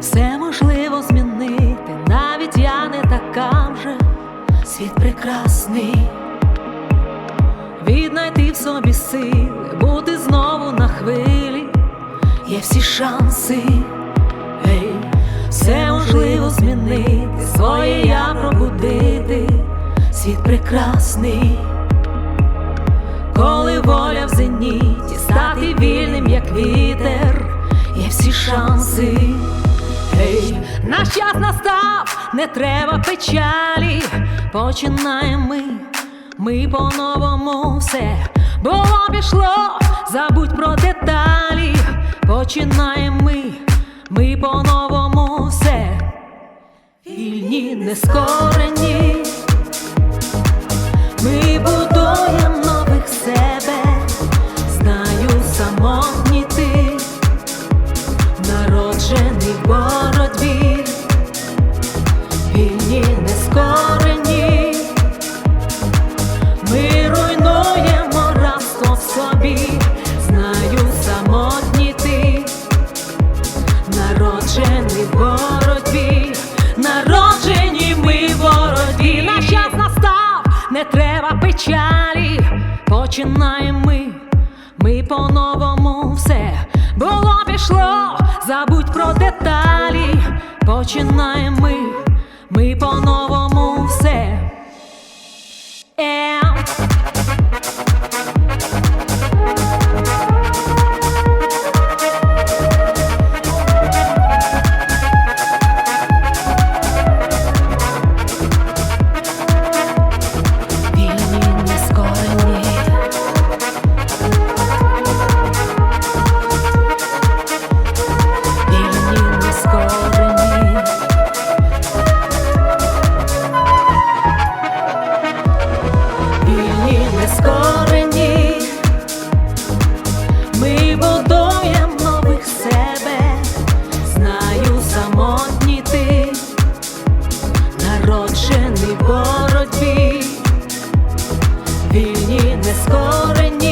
все можливо змінити, навіть я не така вже, світ прекрасний, віднайти в собі сили, бути знову на хвилі, є всі шанси, Ей, все можливо змінити, своє я пробудити, світ прекрасний. Коли воля в зеніті, стати вільним, як вітер, є всі шанси. Наш час настав, не треба печалі. Починаємо ми, ми по-новому все. Було пішло, забудь про деталі. Починаємо ми, ми по-новому все. Вільні, нескорені. Ми будуємо ми руйнуємо рабство в собі, знаю самотні ти, народжений в боротьбі, народжені ми в боротьбі. Наш час настав, не треба печалі. Починаємо ми, ми по-новому все було пішло, забудь про деталі. Починаємо ми, ми по-новому все. Вільні нескорені.